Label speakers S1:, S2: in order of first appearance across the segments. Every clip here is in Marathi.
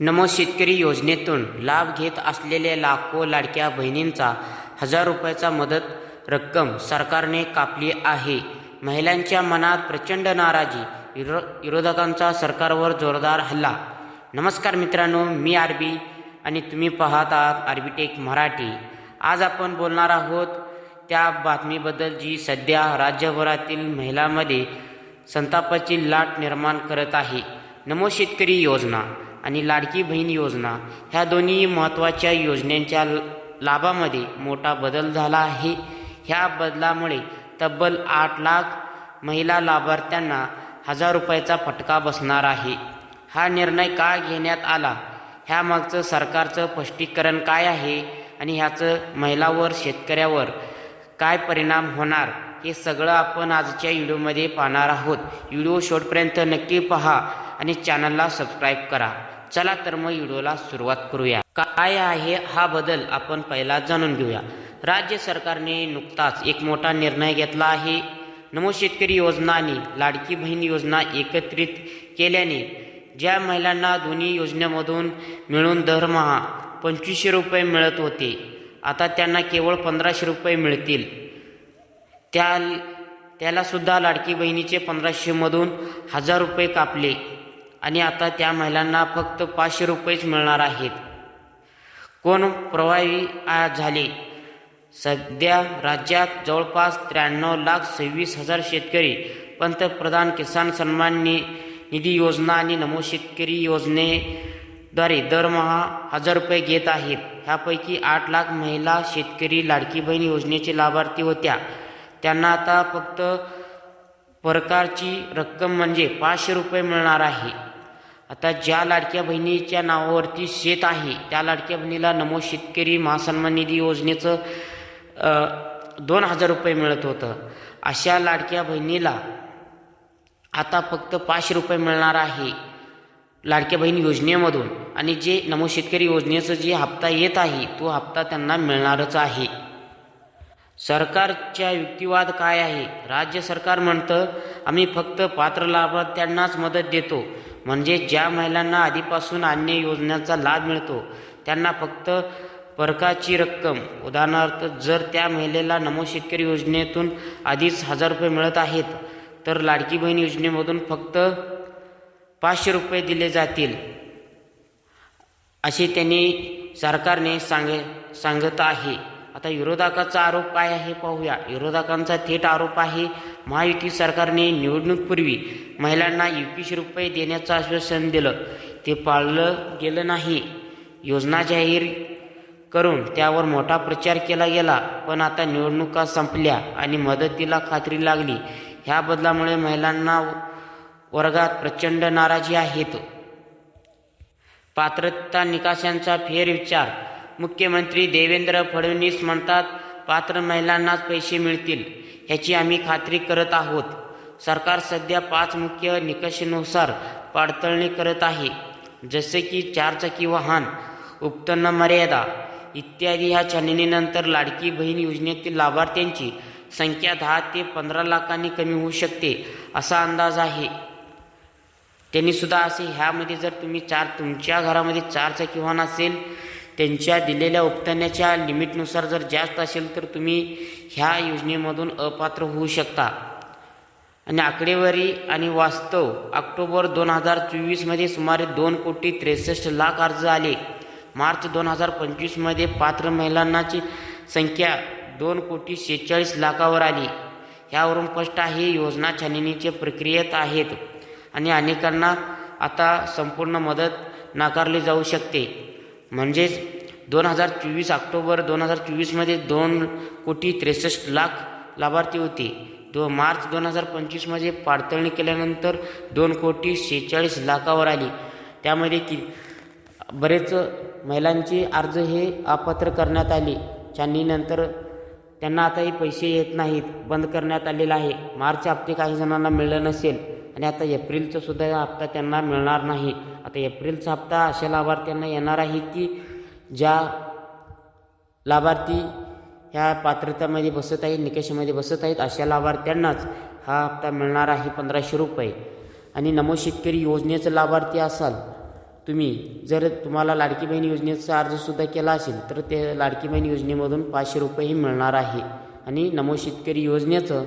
S1: नमो शेतकरी योजनेतून लाभ घेत असलेल्या लाखो लाडक्या बहिणींचा हजार रुपयाचा मदत रक्कम सरकारने कापली आहे. महिलांच्या मनात प्रचंड नाराजी विरो विरोधकांचा सरकारवर जोरदार हल्ला. नमस्कार मित्रांनो मी आरबी आणि तुम्ही पाहत आहात आर्बीटेक मराठी. आज आपण बोलणार आहोत त्या बातमीबद्दल जी सध्या राज्यभरातील महिलांमध्ये संतापाची लाट निर्माण करत आहे. नमो शेतकरी योजना. आणि लाडकी बहीण योजना ह्या दोन्ही महत्त्वाच्या योजनेच्या ल- लाभामध्ये मोठा बदल झाला आहे. ह्या बदलामुळे तब्बल आठ लाख महिला लाभार्थ्यांना हजार रुपयाचा फटका बसणार आहे. हा निर्णय का घेण्यात आला? ह्यामागचं सरकारचं स्पष्टीकरण काय आहे? आणि ह्याचं महिलावर शेतकऱ्यावर काय परिणाम होणार? हे सगळं आपण आजच्या व्हिडिओमध्ये पाहणार आहोत. व्हिडिओ शेवटपर्यंत नक्की पहा आणि चॅनलला सबस्क्राईब करा. चला तर मग व्हिडिओला सुरुवात करूया. काय आहे हा बदल आपण पहिला जाणून घेऊया. राज्य सरकारने नुकताच एक मोठा निर्णय घेतला आहे. नमो शेतकरी योजना आणि लाडकी बहीण योजना एकत्रित केल्याने ज्या महिलांना दोन्ही योजनेमधून मिळून दरमहा पंचवीसशे रुपये मिळत होते आता त्यांना केवळ पंधराशे रुपये मिळतील. त्या त्यालासुद्धा लाडकी बहिणीचे पंधराशेमधून हजार रुपये कापले. आणि आता त्या महिलांना फक्त पाचशे रुपयेच मिळणार आहेत. कोण प्रभावी झाले? सध्या राज्यात जवळपास त्र्याण्णव लाख सव्वीस हजार शेतकरी पंतप्रधान किसान सन्मान नि निधी योजना आणि नमो शेतकरी योजनेद्वारे दरमहा हजार रुपये घेत आहेत. ह्यापैकी आठ लाख महिला शेतकरी लाडकी बहीण योजनेचे लाभार्थी होत्या. त्यांना आता फक्त प्रकारची रक्कम म्हणजे पाचशे रुपये मिळणार आहे. आता ज्या लाडक्या बहिणीच्या नावावरती शेत आहे त्या लाडक्या बहिणीला नमो शेतकरी महासन्मान निधी योजनेचं दोन हजार रुपये मिळत होतं. अशा लाडक्या बहिणीला आता फक्त पाचशे रुपये मिळणार आहे लाडक्या बहीण योजनेमधून. आणि जे नमो शेतकरी योजनेचं जे हप्ता येत आहे तो हप्ता त्यांना मिळणारच आहे. सरकारच्या युक्तिवाद काय आहे? राज्य सरकार म्हणतं आम्ही फक्त पात्र लाभार्थ्यांनाच मदत देतो. म्हणजे ज्या महिलांना आधीपासून अन्य योजनेचा लाभ मिळतो त्यांना फक्त परकाची रक्कम. उदाहरणार्थ जर त्या महिलेला नमो शेतकरी योजनेतून आधीच हजार रुपये मिळत आहेत तर लाडकी बहीण योजनेमधून फक्त पाचशे रुपये दिले जातील असे त्यांनी सरकारने सांग सांगत आहे. आता विरोधकाचा आरोप काय आहे पाहूया. विरोधकांचा थेट आरोप आहे महायुती सरकारने निवडणूकपूर्वी महिलांना एकवीसशे रुपये देण्याचं आश्वासन दिलं. ते पाळलं गेलं नाही. योजना जाहीर करून त्यावर मोठा प्रचार केला गेला पण आता निवडणुका संपल्या आणि मदतीला खात्री लागली. ह्या बदलामुळे महिलांना वर्गात प्रचंड नाराजी आहेत पात्रता निकाशांचा फेरविचार. मुख्यमंत्री देवेंद्र फडणवीस म्हणतात पात्र महिलांनाच पैसे मिळतील. ह्याची आम्ही खात्री करत आहोत. सरकार सध्या पाच मुख्य निकषानुसार पाडतळणी करत आहे. जसे की चारचाकी वाहन उत्पन्न मर्यादा इत्यादी ह्या छाननीनंतर लाडकी बहीण योजनेतील लाभार्थ्यांची संख्या दहा ते पंधरा लाखांनी कमी होऊ शकते असा अंदाज आहे. त्यांनी सुद्धा असे ह्यामध्ये जर तुम्ही चार तुमच्या घरामध्ये चारचाकी वाहन असेल त्यांच्या दिलेल्या उत्पन्नाच्या लिमिटनुसार जर जास्त असेल तर तुम्ही ह्या योजनेमधून अपात्र होऊ शकता. आणि आकडेवारी आणि वास्तव ऑक्टोबर दोन हजार चोवीसमध्ये सुमारे दोन कोटी त्रेसष्ट लाख अर्ज आले. मार्च दोन हजार पंचवीसमध्ये पात्र महिलांची संख्या दोन कोटी शेहेचाळीस लाखावर आली. ह्यावरून स्पष्ट आहे योजना छाननीच्या प्रक्रियेत आहेत आणि अनेकांना आता संपूर्ण मदत नाकारली जाऊ शकते. म्हणजेच दोन हजार चोवीस ऑक्टोबर दोन हजार चोवीसमध्ये दोन कोटी त्रेसष्ट लाख लाभार्थी होते. दो मार्च दोन हजार पंचवीसमध्ये पाडतळणी केल्यानंतर दोन कोटी शेहेचाळीस लाखावर आली. त्यामध्ये कि बरेच महिलांचे अर्ज हे अपात्र करण्यात आले. छाननीनंतर त्यांना आता हे पैसे येत नाहीत बंद करण्यात आलेलं आहे. मार्च हप्ते काही जणांना मिळलं नसेल आणि आता एप्रिलचा सुद्धा हप्ता त्यांना मिळणार नाही. आता एप्रिलचा हप्ता अशा लाभार्थ्यांना येणार आहे की ज्या लाभार्थी ह्या पात्रतामध्ये बसत आहेत निकषामध्ये बसत आहेत अशा लाभार्थ्यांनाच हा हप्ता मिळणार आहे पंधराशे रुपये. आणि नमो शेतकरी योजनेचं लाभार्थी असाल तुम्ही जर तुम्हाला लाडकी बहीण योजनेचा अर्जसुद्धा केला असेल तर ते लाडकी बहीण योजनेमधून पाचशे रुपयेही मिळणार आहे. आणि नमो शेतकरी योजनेचं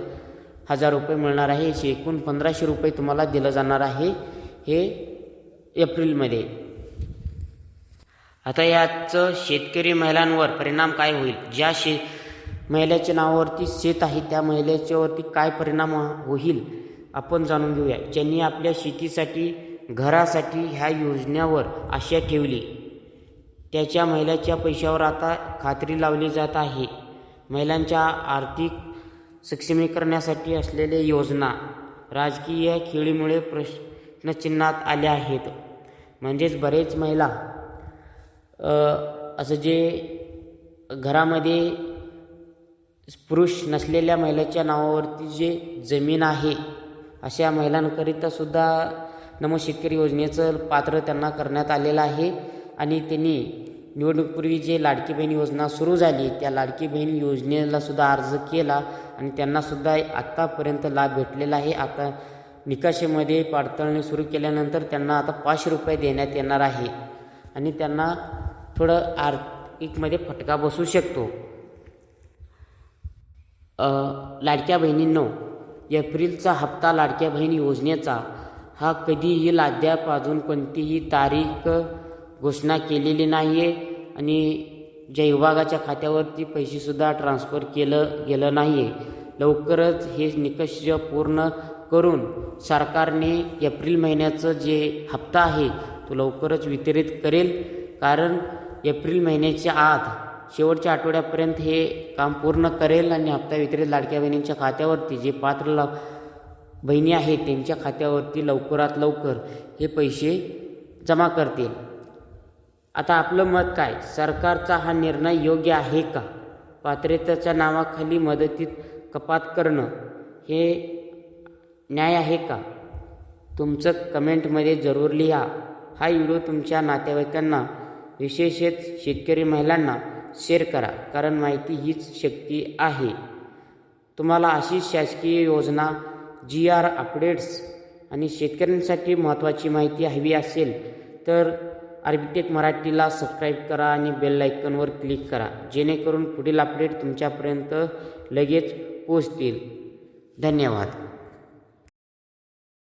S1: हजार रुपये मिळणार आहे असे एकूण पंधराशे रुपये तुम्हाला दिलं जाणार आहे. हे एप्रिलमध्ये. आता याचं शेतकरी महिलांवर परिणाम काय होईल? ज्या शे महिलेच्या नावावरती शेत आहे त्या महिलेच्यावरती काय परिणाम होईल? आपण जाणून घेऊया. ज्यांनी आपल्या शेतीसाठी घरासाठी ह्या योजनेवर आशा ठेवली त्याच्या महिलाच्या पैशावर आता खात्री लावली जात आहे. महिलांच्या आर्थिक सक्षमीकरणासाठी असलेल्या योजना राजकीय खेळीमुळे प्रश्नचिन्हात आल्या आहेत. म्हणजेच बरेच महिला असं जे घरामध्ये पुरुष नसलेल्या महिलेच्या नावावरती जे जमीन आहे अशा महिलांकरिता सुद्धा नमो शेतकरी योजनेचं पात्र त्यांना करण्यात आलेलं आहे. आणि त्यांनी निवडणूकपूर्वी जे लाडकी बहीण योजना सुरू झाली त्या लाडकी बहीण योजनेलासुद्धा अर्ज केला आणि त्यांनासुद्धा आत्तापर्यंत लाभ भेटलेला आहे. आता निकाशीमध्ये पडताळणी सुरू केल्यानंतर त्यांना आता पाचशे रुपये देण्यात येणार आहे. आणि त्यांना थोडं आर्थिकमध्ये फटका बसू शकतो. लाडक्या बहिणींनो एप्रिलचा हप्ता लाडक्या बहीण योजनेचा हा कधीही येईल अद्याप अजून कोणतीही तारीख घोषणा केलेली नाही आहे आणि ज्या विभागाच्या खात्यावरती पैसेसुद्धा ट्रान्स्फर केलं गेलं नाही आहे लवकरच हे निकष पूर्ण करून सरकारने एप्रिल महिन्याचं जे हप्ता आहे तो लवकरच वितरित करेल. कारण एप्रिल महिन्याच्या आत शेवटच्या आठवड्यापर्यंत हे काम पूर्ण करेल आणि हप्ता वितरित लाडक्या बहिणींच्या खात्यावरती जे पात्र ला बहिणी आहेत त्यांच्या खात्यावरती लवकरात लवकर हे पैसे जमा करतील. आता आपलं मत काय? सरकारचा हा निर्णय योग्य आहे का? पात्रतेच्या नावाखाली मदतीत कपात करणं हे न्याय आहे का? तुमचं कमेंटमध्ये जरूर लिहा. हा व्हिडिओ तुमच्या नातेवाईकांना विशेषत शेतकरी महिलांना शेअर करा. कारण माहिती हीच शक्ती आहे. तुम्हाला अशी शासकीय योजना जी आर अपडेट्स आणि शेतकऱ्यांसाठी महत्त्वाची माहिती हवी असेल तर आर्बिटेक मराठीला सबस्क्राईब करा आणि बेल आयकनवर क्लिक करा. जेणेकरून पुढील अपडेट तुमच्यापर्यंत लगेच पोचतील धन्यवाद.